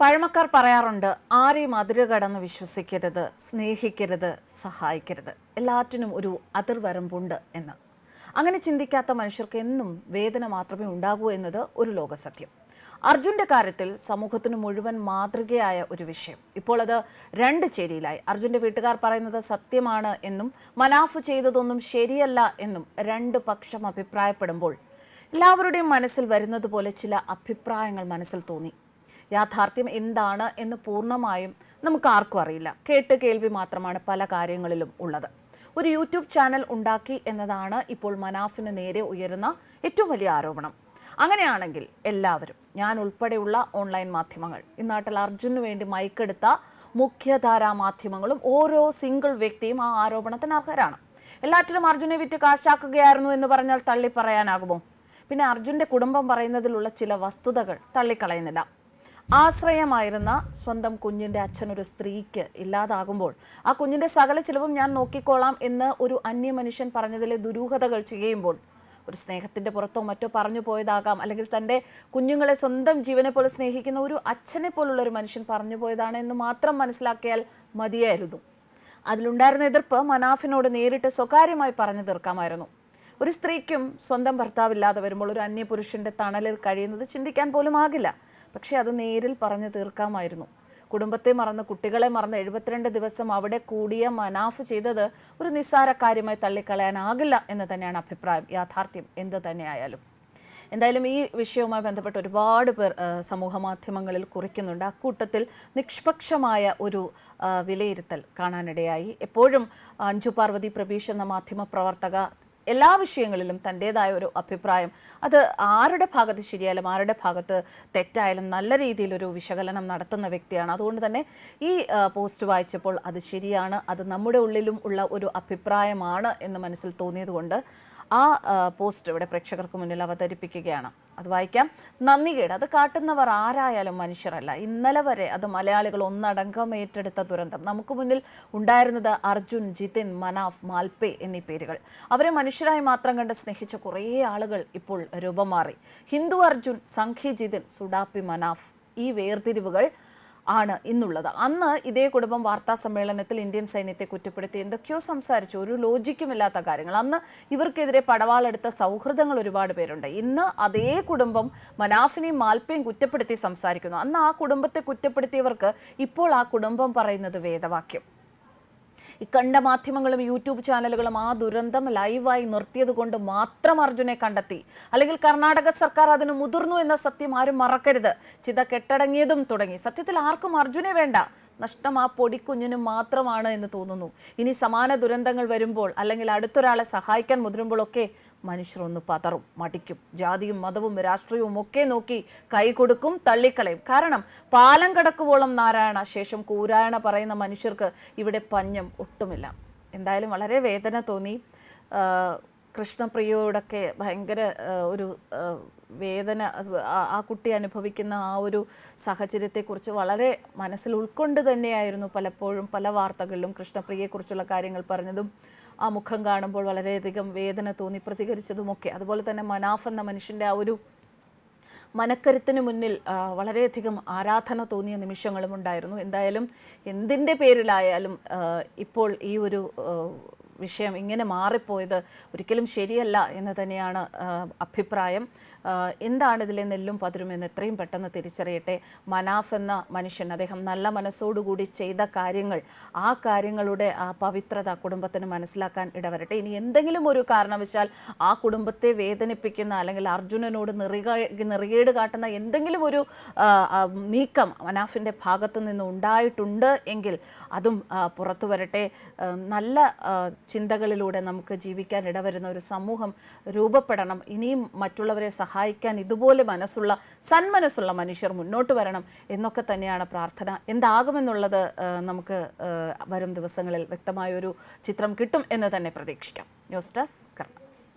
പഴമക്കാർ പറയാറുണ്ട് ആരെയും അതിര് കടന്ന് വിശ്വസിക്കരുത് സ്നേഹിക്കരുത് സഹായിക്കരുത്. എല്ലാറ്റിനും ഒരു അതിർവരമ്പുണ്ട് എന്ന്. അങ്ങനെ ചിന്തിക്കാത്ത മനുഷ്യർക്ക് എന്നും വേദന മാത്രമേ ഉണ്ടാകൂ എന്നത് ഒരു ലോകസത്യം. അർജുന്റെ കാര്യത്തിൽ സമൂഹത്തിന് മുഴുവൻ മാതൃകയായ ഒരു വിഷയം. ഇപ്പോൾ അത് രണ്ട് ചേരിയിലായി. അർജുന്റെ വീട്ടുകാർ പറയുന്നത് സത്യമാണ് എന്നും മനാഫ് ചെയ്തതൊന്നും ശരിയല്ല എന്നും രണ്ട് പക്ഷം അഭിപ്രായപ്പെടുമ്പോൾ എല്ലാവരുടെയും മനസ്സിൽ വരുന്നത് പോലെ ചില അഭിപ്രായങ്ങൾ മനസ്സിൽ തോന്നി. യാഥാർത്ഥ്യം എന്താണ് എന്ന് പൂർണമായും നമുക്ക് ആർക്കും അറിയില്ല. കേട്ട് കേൾവി മാത്രമാണ് പല കാര്യങ്ങളിലും ഉള്ളത്. ഒരു യൂട്യൂബ് ചാനൽ ഉണ്ടാക്കി എന്നതാണ് ഇപ്പോൾ മനാഫിന് നേരെ ഉയരുന്ന ഏറ്റവും വലിയ ആരോപണം. അങ്ങനെയാണെങ്കിൽ എല്ലാവരും ഞാൻ ഉൾപ്പെടെയുള്ള ഓൺലൈൻ മാധ്യമങ്ങൾ ഇന്നാട്ടിൽ അർജുനു വേണ്ടി മൈക്കെടുത്ത മുഖ്യധാരാ മാധ്യമങ്ങളും ഓരോ സിംഗിൾ വ്യക്തിയും ആ ആരോപണത്തിന് അർഹരാണ്. എല്ലാറ്റിലും അർജുനെ വിറ്റ് കാശാക്കുകയായിരുന്നു എന്ന് പറഞ്ഞാൽ തള്ളി പറയാനാകുമോ പിന്നെ അർജുന്റെ കുടുംബം പറയുന്നതിലുള്ള ചില വസ്തുതകൾ തള്ളിക്കളയുന്നില്ല. ആശ്രയമായിരുന്ന സ്വന്തം കുഞ്ഞിന്റെ അച്ഛനൊരു സ്ത്രീക്ക് ഇല്ലാതാകുമ്പോൾ ആ കുഞ്ഞിന്റെ സകല ചിലവും ഞാൻ നോക്കിക്കോളാം എന്ന് ഒരു അന്യ മനുഷ്യൻ പറഞ്ഞതിലെ ദുരൂഹതകൾ ചെയ്യുമ്പോൾ ഒരു സ്നേഹത്തിന്റെ പുറത്തോ മറ്റോ പറഞ്ഞു പോയതാകാം. അല്ലെങ്കിൽ തന്റെ കുഞ്ഞുങ്ങളെ സ്വന്തം ജീവനെ പോലെ സ്നേഹിക്കുന്ന ഒരു അച്ഛനെ പോലുള്ള ഒരു മനുഷ്യൻ പറഞ്ഞു പോയതാണ് എന്ന് മാത്രം മനസ്സിലാക്കിയാൽ മതിയായിരുന്നു. അതിലുണ്ടായിരുന്ന എതിർപ്പ് മനാഫിനോട് നേരിട്ട് സ്വകാര്യമായി പറഞ്ഞു തീർക്കാമായിരുന്നു. ഒരു സ്ത്രീക്കും സ്വന്തം ഭർത്താവില്ലാതെ വരുമ്പോൾ ഒരു അന്യപുരുഷന്റെ തണലിൽ കഴിയുന്നത് ചിന്തിക്കാൻ പോലും ആകില്ല. പക്ഷേ അത് നേരിൽ പറഞ്ഞു തീർക്കാമായിരുന്നു. കുടുംബത്തെ മറന്ന് കുട്ടികളെ മറന്ന് എഴുപത്തിരണ്ട് ദിവസം അവിടെ കൂടിയ മനാഫ് ചെയ്തത് ഒരു നിസ്സാര കാര്യമായി തള്ളിക്കളയാനാകില്ല എന്ന് തന്നെയാണ് അഭിപ്രായം. യാഥാർത്ഥ്യം എന്ത് തന്നെയായാലും. എന്തായാലും ഈ വിഷയവുമായി ബന്ധപ്പെട്ട് ഒരുപാട് പേർ സമൂഹ മാധ്യമങ്ങളിൽ കുറിക്കുന്നുണ്ട്. അക്കൂട്ടത്തിൽ നിഷ്പക്ഷമായ ഒരു വിലയിരുത്തൽ കാണാനിടയായി. എപ്പോഴും അഞ്ജു പാർവതി പ്രബീഷ് എന്ന മാധ്യമ പ്രവർത്തക എല്ലാ വിഷയങ്ങളിലും തന്റെതായ ഒരു അഭിപ്രായം. അത് ആരുടെ ഭാഗത്ത് ശരിയായാലും ആരുടെ ഭാഗത്ത് തെറ്റായാലും നല്ല രീതിയിലൊരു വിശകലനം നടത്തുന്ന വ്യക്തിയാണ്. അതുകൊണ്ട് തന്നെ ഈ പോസ്റ്റ് വായിച്ചപ്പോൾ അത് ശരിയാണ് അത് നമ്മുടെ ഉള്ളിലും ഉള്ള ഒരു അഭിപ്രായമാണ് എന്ന് മനസ്സിൽ തോന്നിയതുകൊണ്ട് ആ പോസ്റ്റ് ഇവിടെ പ്രേക്ഷകർക്ക് മുന്നിൽ അവതരിപ്പിക്കുകയാണ്. അത് വായിക്കാം. നന്ദികേട് അത് കാട്ടുന്നവർ ആരായാലും മനുഷ്യരല്ല. ഇന്നലെ വരെ അത് മലയാളികൾ ഒന്നടങ്കം ഏറ്റെടുത്ത ദുരന്തം. നമുക്ക് മുന്നിൽ ഉണ്ടായിരുന്നത് അർജുൻ ജിതിൻ മനാഫ് മാൽപേ എന്നീ പേരുകൾ. അവരെ മനുഷ്യരായി മാത്രം കണ്ട് സ്നേഹിച്ച കുറേ ആളുകൾ ഇപ്പോൾ രൂപം മാറി. ഹിന്ദു അർജുൻ സംഖി ജിതിൻ സുഡാപ്പി മനാഫ് ഈ വേർതിരിവുകൾ ആണ് ഇന്നുള്ളത് അന്ന് ഇതേ കുടുംബം വാർത്താ സമ്മേളനത്തിൽ ഇന്ത്യൻ സൈന്യത്തെ കുറ്റപ്പെടുത്തി എന്തൊക്കെയോ സംസാരിച്ചു. ഒരു ലോജിക്കുമില്ലാത്ത കാര്യങ്ങൾ. അന്ന് ഇവർക്കെതിരെ പടവാളെടുത്ത സൗഹൃദങ്ങൾ ഒരുപാട് പേരുണ്ട്. ഇന്ന് അതേ കുടുംബം മനാഫിനെയും മാൽപ്പയും കുറ്റപ്പെടുത്തി സംസാരിക്കുന്നു. അന്ന് ആ കുടുംബത്തെ കുറ്റപ്പെടുത്തിയവർക്ക് ഇപ്പോൾ ആ കുടുംബം പറയുന്നത് വേദവാക്യം. ഈ കണ്ട മാധ്യമങ്ങളും യൂട്യൂബ് ചാനലുകളും ആ ദുരന്തം ലൈവായി നിർത്തിയത് കൊണ്ട് മാത്രം അർജുനെ കണ്ടെത്തി. അല്ലെങ്കിൽ കർണാടക സർക്കാർ അതിന് മുതിർന്നു എന്ന സത്യം ആരും മറക്കരുത്. ചിത കെട്ടടങ്ങിയതും തുടങ്ങി. സത്യത്തിൽ ആർക്കും അർജുനെ വേണ്ട. നഷ്ടം ആ പൊടിക്കുഞ്ഞിന് മാത്രമാണ് എന്ന് തോന്നുന്നു. ഇനി സമാന ദുരന്തങ്ങൾ വരുമ്പോൾ അല്ലെങ്കിൽ അടുത്തൊരാളെ സഹായിക്കാൻ മുതിരുമ്പോഴൊക്കെ മനുഷ്യർ ഒന്ന് പതറും മടിക്കും. ജാതിയും മതവും രാഷ്ട്രീയവും ഒക്കെ നോക്കി കൈ കൊടുക്കും തള്ളിക്കളയും. കാരണം പാലം കടക്കുവോളം നാരായണ ശേഷം കൂരായണ പറയുന്ന മനുഷ്യർക്ക് ഇവിടെ പഞ്ഞം ഒട്ടുമില്ല. എന്തായാലും വളരെ വേദന തോന്നി. കൃഷ്ണപ്രിയയോടൊക്കെ ഭയങ്കര ഒരു വേദന ആ കുട്ടി അനുഭവിക്കുന്ന ആ ഒരു സാഹചര്യത്തെക്കുറിച്ച് വളരെ മനസ്സിൽ ഉൾക്കൊണ്ട് തന്നെയായിരുന്നു പലപ്പോഴും പല വാർത്തകളിലും കൃഷ്ണപ്രിയയെക്കുറിച്ചുള്ള കാര്യങ്ങൾ പറഞ്ഞതും. ആ മുഖം കാണുമ്പോൾ വളരെയധികം വേദന തോന്നി പ്രതികരിച്ചതുമൊക്കെ. അതുപോലെ തന്നെ മനാഫ് എന്ന മനുഷ്യന്റെ ആ ഒരു മനക്കരുത്തിന് മുന്നിൽ വളരെയധികം ആരാധന തോന്നിയ നിമിഷങ്ങളും ഉണ്ടായിരുന്നു എന്തായാലും എന്തിന്റെ പേരിലായാലും ഇപ്പോൾ ഈ ഒരു വിഷയം ഇങ്ങനെ മാറിപ്പോയത് ഒരിക്കലും ശരിയല്ല എന്ന് തന്നെയാണ് അഭിപ്രായം. എന്താണ് ഇതിലെ നെല്ലും പതിരുമെന്ന് എത്രയും പെട്ടെന്ന് തിരിച്ചറിയട്ടെ. മനാഫ് എന്ന മനുഷ്യൻ അദ്ദേഹം നല്ല മനസ്സോടുകൂടി ചെയ്ത കാര്യങ്ങൾ ആ കാര്യങ്ങളുടെ ആ പവിത്രത കുടുംബത്തിന് മനസ്സിലാക്കാൻ ഇടവരട്ടെ. ഇനി എന്തെങ്കിലും ഒരു കാരണവശാൽ ആ കുടുംബത്തെ വേദനിപ്പിക്കുന്ന അല്ലെങ്കിൽ അർജുനനോട് നിറിക നിറികേട് കാട്ടുന്ന എന്തെങ്കിലും ഒരു നീക്കം മനാഫിന്റെ ഭാഗത്തു നിന്ന് ഉണ്ടായിട്ടുണ്ട് എങ്കിൽ അതും പുറത്തു വരട്ടെ. നല്ല ചിന്തകളിലൂടെ നമുക്ക് ജീവിക്കാൻ ഇടവരുന്ന ഒരു സമൂഹം രൂപപ്പെടണം. ഇനിയും മറ്റുള്ളവരെ സഹായിക്കാൻ ഇതുപോലെ മനസ്സുള്ള സന്മനസ്സുള്ള മനുഷ്യർ മുന്നോട്ട് വരണം എന്നൊക്കെ തന്നെയാണ് പ്രാർത്ഥന. എന്താകുമെന്നുള്ളത് നമുക്ക് വരും ദിവസങ്ങളിൽ വ്യക്തമായൊരു ചിത്രം കിട്ടും എന്ന് തന്നെ പ്രതീക്ഷിക്കാം. News desk കർണസ്.